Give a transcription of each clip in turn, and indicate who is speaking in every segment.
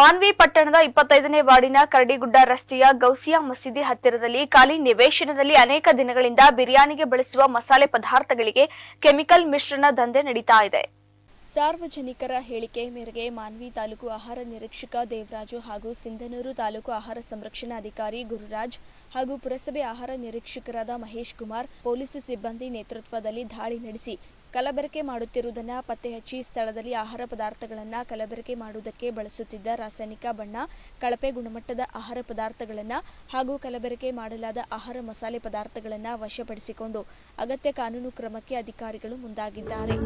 Speaker 1: ಮಾನ್ವಿ ಪಟ್ಟಣದ ಇಪ್ಪತ್ತೈದನೇ ವಾರ್ಡಿನ ಕರಡಿಗುಡ್ಡ ರಸ್ತೆಯ ಗೌಸಿಯಾ ಮಸೀದಿ ಹತ್ತಿರದಲ್ಲಿ ಖಾಲಿ ನಿವೇಶನದಲ್ಲಿ ಅನೇಕ ದಿನಗಳಿಂದ ಬಿರಿಯಾನಿಗೆ ಬಳಸುವ ಮಸಾಲೆ ಪದಾರ್ಥಗಳಿಗೆ ಕೆಮಿಕಲ್ ಮಿಶ್ರಣ ದಂಧೆ ನಡೀತಾ ಇದೆ. ಸಾರ್ವಜನಿಕರ ಹೇಳಿಕೆ ಮೇರೆಗೆ ಮಾನ್ವಿ ತಾಲೂಕು ಆಹಾರ ನಿರೀಕ್ಷಕ ದೇವರಾಜು ಹಾಗೂ ಸಿಂಧನೂರು ತಾಲೂಕು ಆಹಾರ ಸಂರಕ್ಷಣಾ ಅಧಿಕಾರಿ ಗುರುರಾಜ್ ಹಾಗೂ ಪುರಸಭೆ ಆಹಾರ ನಿರೀಕ್ಷಕರಾದ ಮಹೇಶ್ ಕುಮಾರ್, ಪೊಲೀಸ್ ಸಿಬ್ಬಂದಿ ನೇತೃತ್ವದಲ್ಲಿ ದಾಳಿ ನಡೆಸಿ ಕಲಬೆರಕೆ ಮಾಡುತ್ತಿರುವುದನ್ನು ಪತ್ತೆ ಹಚ್ಚಿ ಸ್ಥಳದಲ್ಲಿ ಆಹಾರ ಪದಾರ್ಥಗಳನ್ನು ಕಲಬೆರಕೆ ಮಾಡುವುದಕ್ಕೆ ಬಳಸುತ್ತಿದ್ದ ರಾಸಾಯನಿಕ ಬಣ್ಣ, ಕಳಪೆ ಗುಣಮಟ್ಟದ ಆಹಾರ ಪದಾರ್ಥಗಳನ್ನು ಹಾಗೂ ಕಲಬೆರಕೆ ಮಾಡಲಾದ ಆಹಾರ ಮಸಾಲೆ ಪದಾರ್ಥಗಳನ್ನು ವಶಪಡಿಸಿಕೊಂಡು ಅಗತ್ಯ ಕಾನೂನು ಕ್ರಮಕ್ಕೆ ಅಧಿಕಾರಿಗಳು ಮುಂದಾಗಿದ್ದಾರೆ.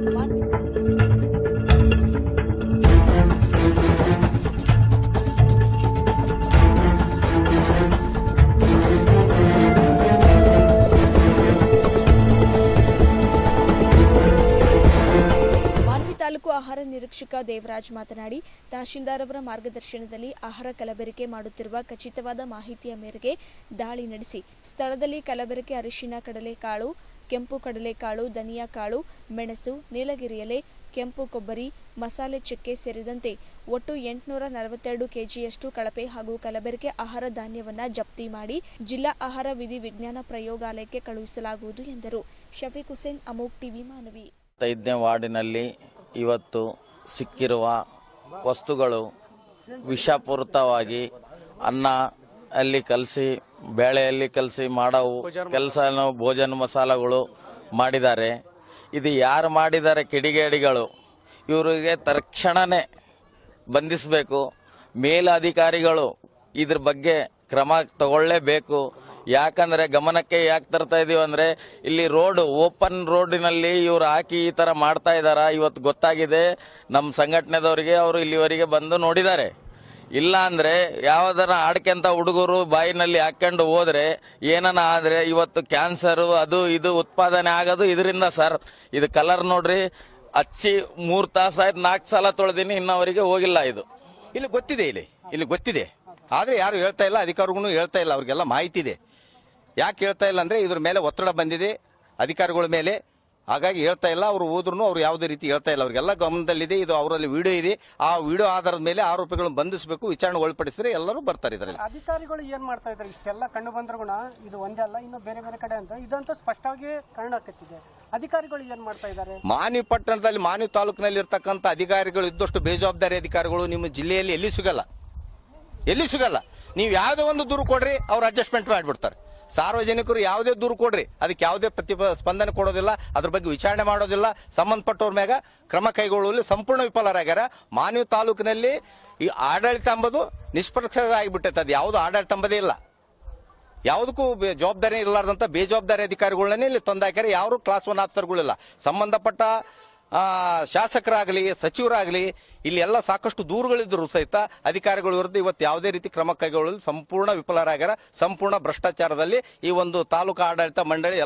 Speaker 1: ಆಹಾರ ನಿರೀಕ್ಷಕ ದೇವರಾಜ್ ಮಾತನಾಡಿ ತಹಶೀಲ್ದಾರ್ ಅವರ ಮಾರ್ಗದರ್ಶನದಲ್ಲಿ ಆಹಾರ ಕಲಬೆರಕೆ ಮಾಡುತ್ತಿರುವ ಖಚಿತವಾದ ಮಾಹಿತಿಯ ಮೇರೆಗೆ ದಾಳಿ ನಡೆಸಿ, ಸ್ಥಳದಲ್ಲಿ ಕಲಬೆರಕೆ ಅರಿಶಿನ ಕಡಲೆಕಾಳು, ಕೆಂಪು ಕಡಲೆಕಾಳು ಧನಿಯಾ ಕಾಳು ಮೆಣಸು, ನೀಲಗಿರಿಯಲೆ, ಕೆಂಪು ಕೊಬ್ಬರಿ, ಮಸಾಲೆ ಚಕ್ಕೆ ಸೇರಿದಂತೆ ಒಟ್ಟು ಎಂಟುನೂರ ನಲವತ್ತೆರಡು ಕೆಜಿಯಷ್ಟು ಕಳಪೆ ಹಾಗೂ ಕಲಬೆರಕೆ ಆಹಾರ ಧಾನ್ಯವನ್ನು ಜಪ್ತಿ ಮಾಡಿ ಜಿಲ್ಲಾ ಆಹಾರ ವಿಧಿ ವಿಜ್ಞಾನ ಪ್ರಯೋಗಾಲಯಕ್ಕೆ ಕಳುಹಿಸಲಾಗುವುದು ಎಂದರು. ಶಫೀಕ್ ಹುಸೇನ್, ಅಮೋಕ್ ಟಿವಿ, ಮಾನವಿ.
Speaker 2: ವಾರ್ಡಿನಲ್ಲಿ ಇವತ್ತು ಸಿಕ್ಕಿರುವ ವಸ್ತುಗಳು ವಿಷಪೂರಿತವಾಗಿ ಅನ್ನ ಅಲ್ಲಿ ಕಲಸಿ, ಬೇಳೆಯಲ್ಲಿ ಕಲಸಿ ಮಾಡವು, ಕೆಲಸ ಭೋಜನ ಮಸಾಲಗಳು ಮಾಡಿದ್ದಾರೆ. ಇದು ಯಾರು ಮಾಡಿದ್ದಾರೆ ಕಿಡಿಗೇಡಿಗಳು? ಇವರಿಗೆ ತಕ್ಷಣನೇ ಬಂಧಿಸಬೇಕು. ಮೇಲಧಿಕಾರಿಗಳು ಇದ್ರ ಬಗ್ಗೆ ಕ್ರಮ ತಗೊಳ್ಳೇಬೇಕು. ಯಾಕಂದ್ರೆ ಗಮನಕ್ಕೆ ಯಾಕೆ ತರ್ತಾ ಇದೀವಿ ಅಂದ್ರೆ ಇಲ್ಲಿ ರೋಡ್, ಓಪನ್ ರೋಡಿನಲ್ಲಿ ಇವ್ರು ಹಾಕಿ ಈ ತರ ಮಾಡ್ತಾ ಇದಾರ ಇವತ್ತು ಗೊತ್ತಾಗಿದೆ. ನಮ್ಮ ಸಂಘಟನೆದವರಿಗೆ ಅವರು ಇಲ್ಲಿವರೆಗೆ ಬಂದು ನೋಡಿದ್ದಾರೆ. ಇಲ್ಲ ಅಂದ್ರೆ ಯಾವ್ದಾರ ಆಡ್ಕೆಂತ ಹುಡುಗರು ಬಾಯಿನಲ್ಲಿ ಹಾಕೊಂಡು ಹೋದ್ರೆ ಏನನ ಆದ್ರೆ ಇವತ್ತು ಕ್ಯಾನ್ಸರ್, ಅದು ಇದು ಉತ್ಪಾದನೆ ಆಗೋದು ಇದರಿಂದ ಸರ್. ಇದು ಕಲರ್ ನೋಡ್ರಿ ಹಚ್ಚಿ ಮೂರ್ ತಾಸ ಆಯ್ತು ನಾಲ್ಕು ಸಲ ತೊಳೆದಿನಿ, ಇನ್ನವರಿಗೆ ಹೋಗಿಲ್ಲ ಇದು.
Speaker 3: ಇಲ್ಲಿ ಗೊತ್ತಿದೆ ಇಲ್ಲಿ. ಇಲ್ಲಿ ಗೊತ್ತಿದೆ. ಆದ್ರೆ ಯಾರು ಹೇಳ್ತಾ ಇಲ್ಲ ಅಧಿಕಾರಿಗೂ ಹೇಳ್ತಾ ಇಲ್ಲ, ಅವ್ರಿಗೆಲ್ಲ ಮಾಹಿತಿ ಇದೆ. ಯಾಕೆ ಹೇಳ್ತಾ ಇಲ್ಲ ಅಂದ್ರೆ ಇದ್ರ ಮೇಲೆ ಒತ್ತಡ ಬಂದಿದೆ ಅಧಿಕಾರಿಗಳ ಮೇಲೆ. ಹಾಗಾಗಿ ಹೇಳ್ತಾ ಇಲ್ಲ ಅವರು ಹೋದ್ರು ಅವ್ರು ಯಾವುದೇ ರೀತಿ ಹೇಳ್ತಾ ಇಲ್ಲ. ಅವ್ರಿಗೆಲ್ಲ ಗಮನದಲ್ಲಿದೆ ಇದು ಅವರಲ್ಲಿ ವಿಡಿಯೋ ಇದೆ. ಆ ವಿಡಿಯೋ ಆಧಾರದ ಮೇಲೆ ಆರೋಪಿಗಳನ್ನು ಬಂಧಿಸಬೇಕು ವಿಚಾರಣೆ ಒಳಪಡಿಸಿದ್ರೆ ಎಲ್ಲರೂ ಬರ್ತಾರೆ ಇದರಲ್ಲಿ.
Speaker 4: ಅಧಿಕಾರಿಗಳು ಏನ್ ಮಾಡ್ತಾ ಇದ್ದಾರೆ? ಇಷ್ಟೆಲ್ಲ ಕಂಡು ಬಂದ್ರು ಗುಣ ಇದು ಒಂದೇ ಅಲ್ಲ ಇನ್ನು ಬೇರೆ ಬೇರೆ ಕಡೆ ಅಂತ. ಇದಂತೂ ಸ್ಪಷ್ಟವಾಗಿ ಕಾಣಕತ್ತಿದೆ ಅಧಿಕಾರಿಗಳು ಏನ್ ಮಾಡ್ತಾ ಇದ್ದಾರೆ?
Speaker 3: ಮಾನ್ವಿ ಪಟ್ಟಣದಲ್ಲಿ ಮಾನಿ ತಾಲೂಕಿನಲ್ಲಿ ಇರ್ತಕ್ಕಂಥ ಅಧಿಕಾರಿಗಳು ಇದ್ದಷ್ಟು ಬೇಜವಾಬ್ದಾರಿ ಅಧಿಕಾರಿಗಳು ನಿಮ್ಮ ಜಿಲ್ಲೆಯಲ್ಲಿ ಎಲ್ಲಿ ಸಿಗಲ್ಲ? ಎಲ್ಲಿ ಸಿಗಲ್ಲ? ನೀವು ಯಾವುದೋ ಒಂದು ದೂರು ಕೊಡ್ರಿ ಅವ್ರು ಅಡ್ಜಸ್ಟ್ಮೆಂಟ್ ಮಾಡಿಬಿಡ್ತಾರೆ. ಸಾರ್ವಜನಿಕರು ಯಾವುದೇ ದೂರು ಕೊಡ್ರಿ. ಅದಕ್ಕೆ ಯಾವುದೇ ಪ್ರತಿ ಸ್ಪಂದನೆ ಕೊಡೋದಿಲ್ಲ. ಅದ್ರ ಬಗ್ಗೆ ವಿಚಾರಣೆ ಮಾಡೋದಿಲ್ಲ. ಸಂಬಂಧಪಟ್ಟವ್ರ ಮ್ಯಾಗ ಕ್ರಮ ಕೈಗೊಳ್ಳುವಲ್ಲಿ ಸಂಪೂರ್ಣ ವಿಫಲರಾಗ್ಯಾರ. ಮಾನ್ಯ ತಾಲೂಕಿನಲ್ಲಿ ಈ ಆಡಳಿತ ಎಂಬುದು ನಿಷ್ಪಕ್ಷ ಆಗಿಬಿಟ್ಟೈತೆ ಅದು ಯಾವುದು ಆಡಳಿತ ಎಂಬುದೇ ಇಲ್ಲ. ಯಾವುದಕ್ಕೂ ಜವಾಬ್ದಾರಿ ಇರಲಾರ್ದಂಥ ಬೇಜವಾಬ್ದಾರಿ ಅಧಿಕಾರಿಗಳನ್ನೇ ಇಲ್ಲಿ ತಂದಾಕ್ಯಾರ ಯಾರು ಕ್ಲಾಸ್ ಒನ್ ಆಫೀಸರ್ಗಳಿಲ್ಲ ಸಂಬಂಧಪಟ್ಟ ಶಾಸಕರಾಗಲಿ, ಸಚಿವರಾಗಲಿ, ಇಲ್ಲಿ ಎಲ್ಲ ಸಾಕಷ್ಟು ದೂರುಗಳಿದ್ದರೂ ಸಹಿತ ಅಧಿಕಾರಿಗಳ ವಿರುದ್ಧ ಇವತ್ತು ಯಾವುದೇ ರೀತಿ ಕ್ರಮ ಕೈಗೊಳ್ಳಲು ಸಂಪೂರ್ಣ ವಿಫಲರಾಗ್ಯಾರ. ಸಂಪೂರ್ಣ ಭ್ರಷ್ಟಾಚಾರದಲ್ಲಿ ಈ ಒಂದು ತಾಲೂಕು ಆಡಳಿತ ಮಂಡಳಿ